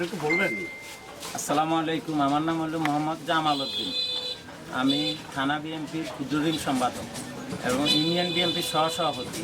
আপনি একটু বলবেন? আসসালামু আলাইকুম। আমার নাম হলো মোহাম্মদ জামাল উদ্দিন। আমি থানা বিএনপির ক্ষুদ্রঋণ সম্পাদক এবং ইউনিয়ন বিএনপির সহসভাপতি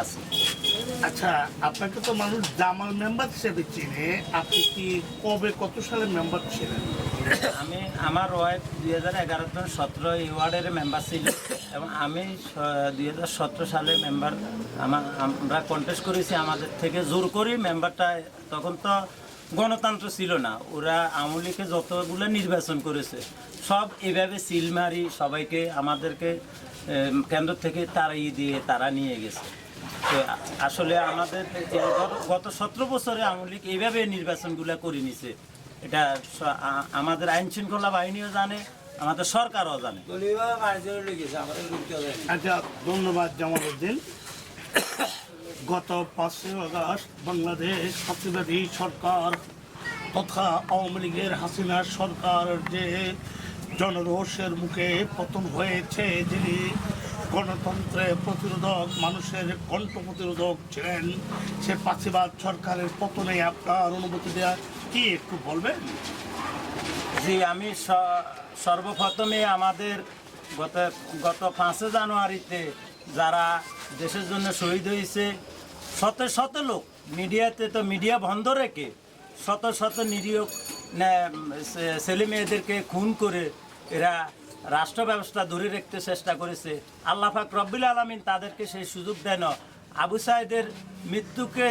আছি। আচ্ছা আপনাকে তো মানুষ জামাল মেম্বার হিসেবে চিনে। আপনি কি কবে কত সালে মেম্বার ছিলেন? আমি আমার ওয়াইফ দুই হাজার এগারো থেকে সতেরো ওয়ার্ডের মেম্বার ছিল এবং আমি দুই হাজার সতেরো সালে মেম্বার আমরা কন্টেস্ট করেছি আমাদের থেকে। জোর করি মেম্বারটা তখন তো গণতন্ত্র ছিল না। ওরা আওয়ামী লীগকে যতগুলো নির্বাচন করেছে সব এভাবে সিল মারি সবাইকে আমাদেরকে কেন্দ্র থেকে তাড়িয়ে দিয়ে তারা নিয়ে গেছে। তো আসলে আমাদের গত- গত সতেরো বছরে আওয়ামী লীগ এইভাবে নির্বাচনগুলো করে নিছে এটা আমাদের আইন শৃঙ্খলা বাহিনীও জানে আমাদের সরকারও জানে। আচ্ছা ধন্যবাদ জামাল উদ্দিন। গত পাঁচই আগস্ট বাংলাদেশ ফাঁসিবাদী সরকার তথা আওয়ামী লীগের হাসিনা সরকার যে জনরোষের মুখে পতন হয়েছে, যিনি গণতন্ত্রে প্রতিরোধক, মানুষের কণ্ঠ প্রতিরোধক ছিলেন, সে পাঁচিবাদ সরকারের পতনে আপনার অনুমতি দেওয়া কি একটু বলবেন? জি, আমি সর্বপ্রথমে আমাদের গত গত পাঁচই জানুয়ারিতে যারা দেশের জন্য শহীদ হয়েছে শত শত লোক। মিডিয়াতে তো মিডিয়া বন্ধ রেখে শত শত নিরীহ ছেলে মেয়েদেরকে খুন করে এরা রাষ্ট্র ব্যবস্থা ধরে রাখতে চেষ্টা করেছে। আল্লাহ পাক রব্বিল আলমিন তাদেরকে সেই সুযোগ দেন। আবু সাহেদের মৃত্যুকে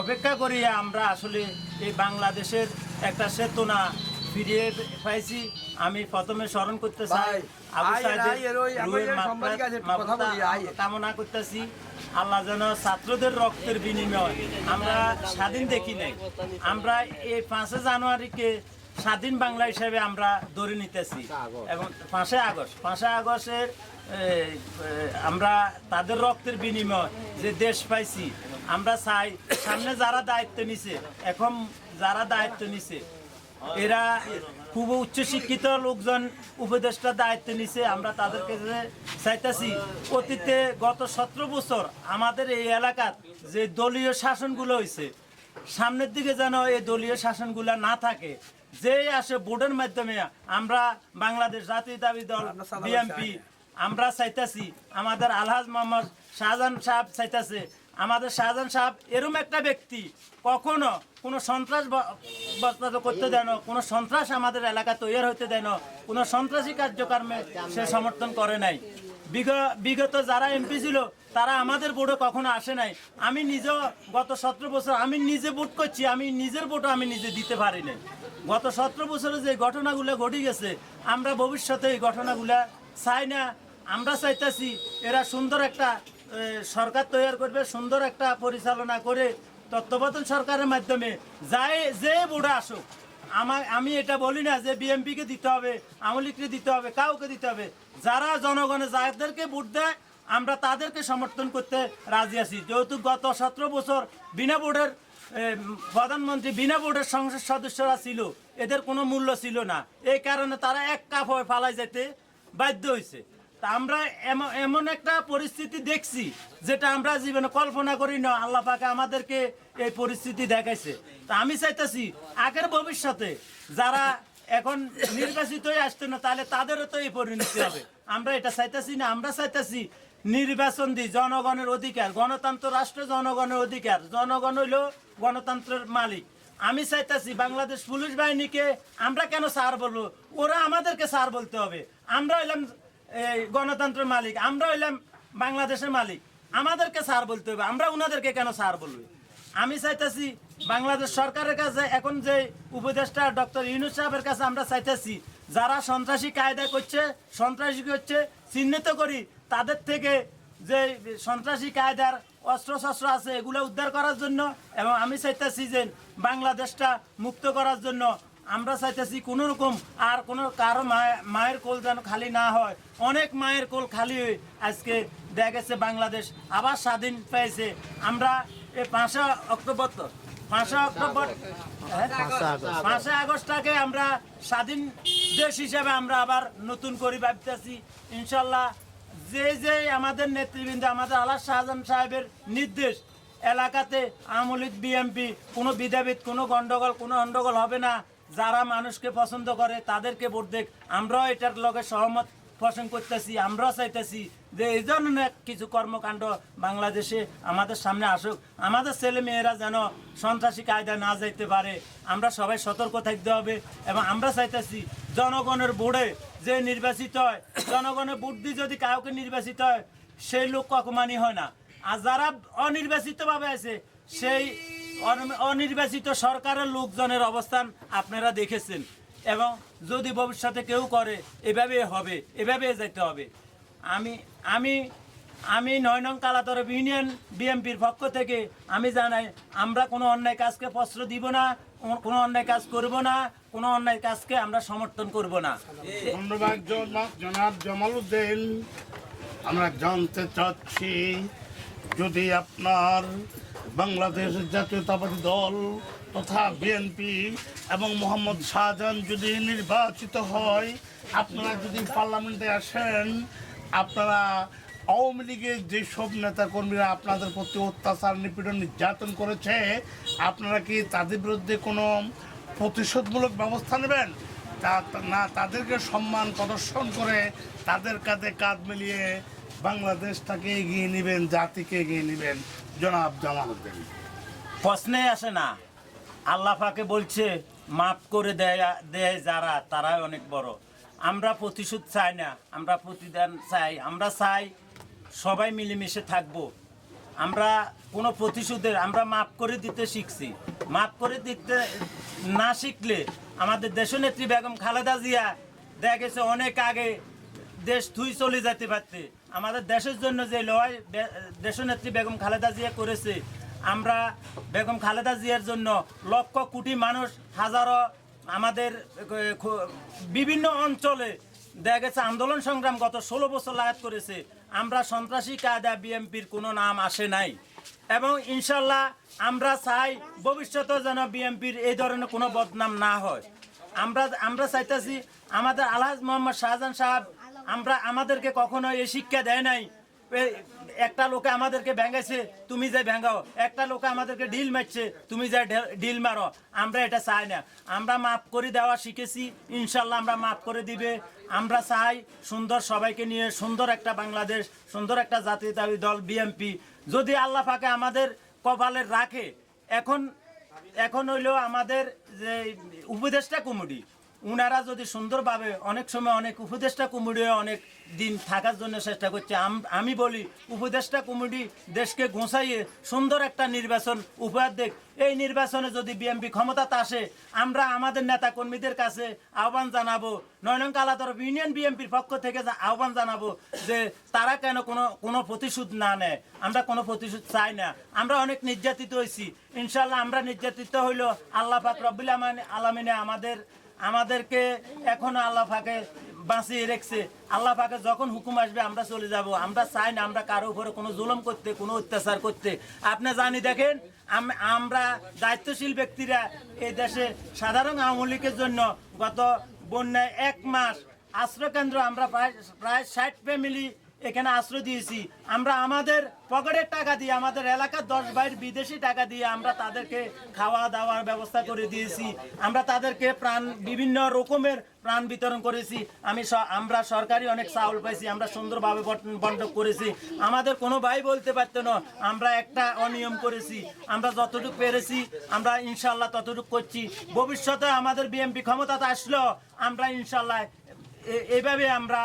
অপেক্ষা করিয়া আমরা আসলে এই বাংলাদেশের একটা চেতনা ফিরিয়ে পাইছি। আমি প্রথমে স্মরণ করতে চাই আবু। কামনা করতেছি আল্লাহ যেন ছাত্রদের রক্তের বিনিময় আমরা স্বাধীন দেখি নাই। আমরা এই পাঁচে জানুয়ারিকে স্বাধীন বাংলা হিসেবে আমরা ধরে নিতেছি। এবং পাঁচে আগস্ট পাঁচে আগস্টের আমরা তাদের রক্তের বিনিময় যে দেশ পাইছি আমরা চাই সামনে যারা দায়িত্ব নিছে এখন যারা দায়িত্ব নিছে এরা খুব উচ্চশিক্ষিত লোকজন উপদেষ্টা দায়িত্ব নিছে। আমরা তাদেরকে যে চাইতেছি অতীতে গত সতেরো বছর আমাদের এই এলাকার যে দলীয় শাসনগুলো হয়েছে সামনের দিকে যেন এই দলীয় শাসনগুলো না থাকে যে আসে বোর্ডের মাধ্যমে আমরা বাংলাদেশ জাতীয় দাবি দল বিএমপি আমরা চাইতেছি আমাদের আলহাজ মোহাম্মদ শাহজাহান সাহেব চাইতেছে। আমাদের শাহজাহান সাহেব এরম একটা ব্যক্তি কখনো কোনো সন্ত্রাস করতে দেয় না, কোনো সন্ত্রাস আমাদের এলাকা তৈরি হতে দেয় না, কোনো সন্ত্রাসী কার্যক্রমে সে সমর্থন করে নাই। বিগ- বিগত যারা এমপি ছিল, তারা আমাদের বোর্ডে কখনো আসে নাই। আমি নিজেও গত সতেরো বছর আমি নিজে ভোট করছি, আমি নিজের ভোটও আমি নিজে দিতে পারি নাই। গত সতেরো বছরে যে ঘটনাগুলো ঘটে গেছে, আমরা ভবিষ্যতে এই ঘটনাগুলা চাই না, আমরা চাইতেছি এরা সুন্দর একটা সরকার তৈরি করবে, সুন্দর একটা পরিচালনা করে তত্ত্বাবধান সরকারের মাধ্যমে, যাই, যে বোর্ডে আসুক, আমার, আমি এটা বলি না যে বিএমপিকে দিতে হবে, আওয়ামী লীগকে দিতে হবে, কাউকে দিতে হবে। যারা জনগণে যাদেরকে ভোট দেয়, আমরা তাদেরকে সমর্থন করতে রাজি আছি। যেহেতু গত সতেরো বছর বিনা বোর্ডের প্রধানমন্ত্রী বিনা বোর্ডের সংসদ সদস্যরা ছিল, এদের কোনো মূল্য ছিল না। এই কারণে তারা এক কাপ হয়ে ফালাই যেতে বাধ্য হয়েছে তা আমরা এম- এমন একটা পরিস্থিতি দেখছি, যেটা আমরা জীবনে কল্পনা করি না, আল্লাহ পাকে আমাদেরকে এই পরিস্থিতি দেখাইছে। তা আমি চাইতেছি, আগের ভবিষ্যতে যারা এখন নির্বাচিত আসছে না, তাহলে তাদেরও তো এই পরিণতি হবে। আমরা এটা চাইতেছি না, আমরা চাইতেছি নির্বাচন দিই, জনগণের অধিকার, গণতন্ত্র, রাষ্ট্র জনগণের অধিকার। জনগণ হইল গণতন্ত্রের মালিক। আমি চাইতেছি বাংলাদেশ পুলিশ বাহিনীকে আমরা কেন স্যার বলব? ওরা আমাদেরকে স্যার বলতে হবে। আমরা হইলাম এই গণতন্ত্রের মালিক, আমরা হইলাম বাংলাদেশের মালিক। আমাদেরকে স্যার বলতে হবে, আমরা ওনাদেরকে কেন স্যার বলবে? আমি চাইতেছি বাংলাদেশ সরকারের কাছে, এখন যে উপদেষ্টা ডক্টর ইউনুস সাহেবের কাছে আমরা চাইতেছি, যারা সন্ত্রাসী কায়দা করছে, সন্ত্রাসী করছে, চিহ্নিত করি, তাদের থেকে যে সন্ত্রাসী কায়দার অস্ত্র শস্ত্র আছে, এগুলো উদ্ধার করার জন্য, এবং আমি চাইতেছি যে বাংলাদেশটা মুক্ত করার জন্য আমরা চাইতেছি কোনো রকম আর কোনো কারও মায়ে- মায়ের কোল যেন খালি না হয়। অনেক মায়ের কোল খালি হয়ে আজকে দেখা গেছে বাংলাদেশ। আবার স্বাধীন পেয়েছে। আমরা এই পাঁচই অক্টোবর তো, পাঁচই অক্টোবর হ্যাঁ? পাঁচই আগস্টটাকে আমরা স্বাধীন দেশ হিসেবে আমরা আবার নতুন করে ভাবতেছি। ইনশাল্লাহ যে যে আমাদের নেতৃবৃন্দ, আমাদের আল্লাহ শাহজাহান সাহেবের নির্দেশ, এলাকাতে আমলিক বিএমপি, কোনো বিধাবিদ, কোনো গন্ডগোল কোনো গন্ডগোল হবে না। যারা মানুষকে পছন্দ করে, তাদেরকে ভোট দেখ। আমরাও এটার লগে সহমত পোষণ করতেছি, আমরাও চাইতেছি যে এই ধরনের কিছু কর্মকাণ্ড বাংলাদেশে আমাদের সামনে আসুক। আমাদের ছেলে মেয়েরা যেন সন্ত্রাসী কায়দায় না যাইতে পারে, আমরা সবাই সতর্ক থাকতে হবে এবং আমরা চাইতেছি জনগণের ভোটে যে নির্বাচিত হয়, জনগণের ভোট দিয়ে যদি কাউকে নির্বাচিত হয়, সেই লোক ককমানি হয় না। আর যারা অনির্বাচিতভাবে আছে, সেই অনির্বাচিত সরকারের লোকজনের অবস্থান আপনারা দেখেছেন। এবং যদি ভবিষ্যতে কেউ করে, এভাবে হবে, এভাবে যেতে হবে। আমি আমি আমি নয় নং কালাতর ইউনিয়ন বিএমপির পক্ষ থেকে আমি জানাই, আমরা কোনো অন্যায় কাজকে প্রশ্র দিব না, কোনো অন্যায় কাজ করব না, কোনো অন্যায় কাজকে আমরা সমর্থন করব না। ধন্যবাদ আমরা জানতে চাচ্ছি, যদি আপনার বাংলাদেশ জাতীয়তাবাদী দল তথা বিএনপি এবং মোহাম্মদ শাহজাহান যদি নির্বাচিত হয়, আপনারা যদি পার্লামেন্টে আসেন, আপনারা আওয়ামী লীগের যেসব নেতাকর্মীরা আপনাদের প্রতি অত্যাচার, নিপীড়ন, নির্যাতন করেছে, আপনারা কি তাদের বিরুদ্ধে কোনো প্রতিশোধমূলক ব্যবস্থা নেবেন? তা- না, তাদেরকে সম্মান প্রদর্শন করে তাদের কাঁধে কাঁধ মিলিয়ে বাংলাদেশটাকে এগিয়ে নেবেন, জাতিকে এগিয়ে নেবেন। জনাব জামাল উদ্দিন প্রশ্নে আসে না। আল্লাহ পাকে বলছে, মাফ করে দেয় দেয় যারা, তারাই অনেক বড়। আমরা প্রতিশোধ চাই না, আমরা প্রতিদান চাই। আমরা চাই সবাই মিলেমিশে থাকব। আমরা কোনো প্রতিশোধের, আমরা মাফ করে দিতে শিখছি। মাফ করে দিতে না শিখলে আমাদের দেশনেত্রী বেগম খালেদা জিয়া, দেখা গেছে অনেক আগে দেশ থুই চলে যেতে পারতে। আমাদের দেশের জন্য যে লড়াই দেশনেত্রী বেগম খালেদা জিয়া করেছে, আমরা বেগম খালেদা জিয়ার জন্য লক্ষ কোটি মানুষ হাজারো আমাদের বিভিন্ন অঞ্চলে দেখা গেছে আন্দোলন সংগ্রাম গত ষোলো বছর লাগাত করেছে। আমরা সন্ত্রাসী কায়দা বিএমপির কোনো নাম আসে নাই। এবং ইনশাল্লাহ আমরা চাই ভবিষ্যতে যেন বিএমপির এই ধরনের কোনো বদনাম না হয়। আমরা আমরা চাইতেছি আমাদের আলহাজ মোহাম্মদ শাহজাহান সাহেব আমরা আমাদেরকে কখনো এই শিক্ষা দেয় নাই। একটা লোকে আমাদেরকে ভেঙেছে, তুমি যে ভেঙাও একটা লোকে আমাদেরকে ডিল মারছে, তুমি যে ডিল মারো। আমরা এটা চাই না। আমরা মাফ করে দেওয়া শিখেছি, ইনশাল্লাহ আমরা মাফ করে দিবে। আমরা চাই সুন্দর সবাইকে নিয়ে, সুন্দর একটা বাংলাদেশ, সুন্দর একটা জাতীয়তাবাদী দল বিএমপি যদি আল্লাহ পাকে আমাদের কপালের রাখে, এখন এখন হইল আমাদের যে উপদেষ্টা কমিটি উনারা যদি সুন্দরভাবে অনেক সময় অনেক উপদেষ্টা কমিটি অনেক দিন থাকার জন্য চেষ্টা করছে, আমি বলি উপদেষ্টা কমিটি দেশকে গোছাইয়ে সুন্দর একটা নির্বাচন উপহার দেখ এই নির্বাচনে যদি বিএমপি ক্ষমতাতে আসে, আমরা আমাদের নেতা কর্মীদের কাছে আহ্বান জানাব, নয়নং কালাতর ইউনিয়ন বিএমপির পক্ষ থেকে আহ্বান জানাব যে তারা কেন কোনো কোনো প্রতিশোধ না নেয়। আমরা কোনো প্রতিশোধ চাই না। আমরা অনেক নির্যাতিত হয়েছি। ইনশাল্লাহ আমরা নির্যাতিত হইল আল্লাহ পাক রব্বুল আলামিনে আমাদের আমাদেরকে এখনও আল্লাহ পাকে বাঁচিয়ে রেখেছে। আল্লাহ পাকে যখন হুকুম আসবে, আমরা চলে যাব। আমরা চাই না আমরা কারও উপরে কোনো জুলম করতে, কোনো অত্যাচার করতে। আপনি জানি দেখেন আমরা দায়িত্বশীল ব্যক্তিরা এই দেশে সাধারণ আওয়ামী লীগের জন্য গত বন্যায় এক মাস আশ্রয় কেন্দ্র আমরা প্রায় প্রায় ষাট ফ্যামিলি এখানে আশ্রয় দিয়েছি। আমরা আমাদের পকেটের টাকা দিয়ে, আমাদের এলাকার দশ বাইর বিদেশি টাকা দিয়ে আমরা তাদেরকে খাওয়া দাওয়ার ব্যবস্থা করে দিয়েছি। আমরা তাদেরকে প্রাণ, বিভিন্ন রকমের প্রাণ বিতরণ করেছি। আমি আমরা সরকারি অনেক চাউল পাইছি, আমরা সুন্দরভাবে বন্টন করেছি। আমাদের কোনো ভাই বলতে পারতো না, আমরা একটা অনিয়ম করেছি। আমরা যতটুকু পেরেছি, আমরা ইনশাল্লাহ ততটুকু করছি। ভবিষ্যতে আমাদের বিএমপি ক্ষমতাতে আসলো, আমরা ইনশাল্লাহ এভাবে আমরা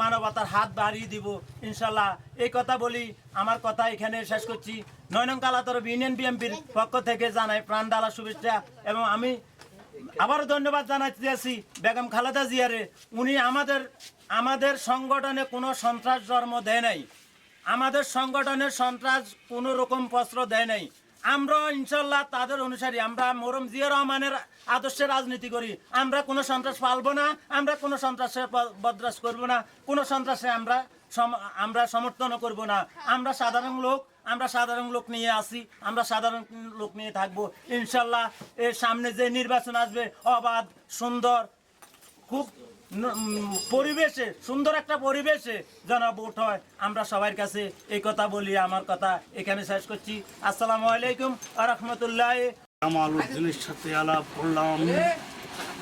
মানবতার হাত বাড়িয়ে দিব, ইনশাল্লাহ। এই কথা বলি, আমার কথা এখানে শেষ করছি। নয়নং কালাতর ইউনিয়ন বিএমপির পক্ষ থেকে জানাই প্রাণ ডালা শুভেচ্ছা এবং আমি আবারও ধন্যবাদ জানাতে চাইছি বেগম খালেদা জিয়ারে। উনি আমাদের আমাদের সংগঠনে কোনো সন্ত্রাস জন্ম দেয় নাই। আমাদের সংগঠনের সন্ত্রাস কোনো রকম বস্ত্র দেয় নাই। আমরা ইনশাল্লাহ তাদের অনুসারী, আমরা মোরম জিয়া রহমানের আদর্শে রাজনীতি করি। আমরা কোনো সন্ত্রাস পালবো না, আমরা কোনো সন্ত্রাসে বদরাস করব না, কোনো সন্ত্রাসে আমরা আমরা সমর্থনও করব না। আমরা সাধারণ লোক, আমরা সাধারণ লোক নিয়ে আসি, আমরা সাধারণ লোক নিয়ে থাকব। ইনশাল্লাহ এর সামনে যে নির্বাচন আসবে, অবাধ, সুন্দর, খুব পরিবেশে, সুন্দর একটা পরিবেশে যেন ভোট হয়। আমরা সবার কাছে এই কথা বলি, আমার কথা এখানে শেষ করছি। আসসালামু আলাইকুম রহমতুল্লাহ। উদ্দিনের সাথে আলাপ করলাম।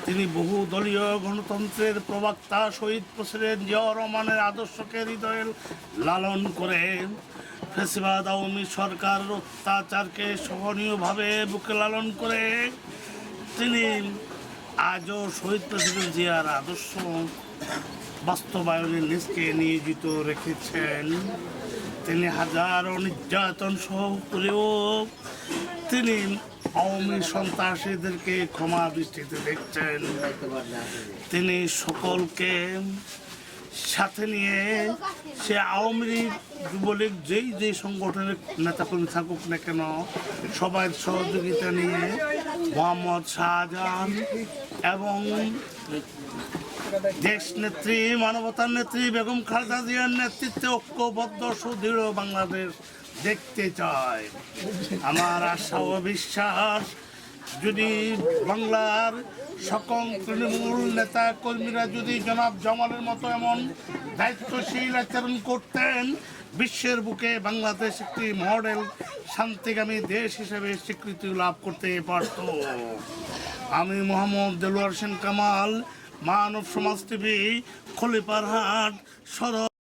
তিনি বহু দলীয় গণতন্ত্রের প্রবক্তা, শহীদ প্রেসিডেন্ট জিয়াউর রহমানের আদর্শকে হৃদয়ে লালন করে। ফেসিবাদ, আওয়ামী সরকার অত্যাচারকে সহনীয়ভাবে বুকে লালন করে। তিনি আজও শহীদ প্রেসিডেন্ট জিয়ার আদর্শ বাস্তবায়নে নিজকে নিয়োজিত রেখেছেন। তিনি হাজারো নির্যাতন সহ করেও তিনি আওয়ামী সন্ত্রাসীদেরকে ক্ষমা দৃষ্টিতে দেখছেন। তিনি সকলকে সাথে নিয়ে সে আওয়ামী লীগ যুবলীগ যেই যেই সংগঠনের নেতাকর্মী থাকুক না কেন সবার সহযোগিতা নিয়ে মোহাম্মদ শাহজাহান এবং দেশ নেত্রী, মানবতার নেত্রী বেগম খালেদা জিয়ার নেতৃত্বে ঐক্যবদ্ধ সুদৃঢ় বাংলাদেশ দেখতে চায়। আমার আশা ও বিশ্বাস, যদি বাংলার সকল তৃণমূল নেতা কর্মীরা যদি জনাব জমালের মতো এমন দায়িত্বশীল আচরণ করতেন বিশ্বের বুকে বাংলাদেশ একটি মডেল, শান্তিগামী দেশ হিসেবে স্বীকৃতি লাভ করতে পারত। আমি মোহাম্মদ দেলোয়ার সেন কামাল, মানব সমাজ টিভি খলিপারহাট সদর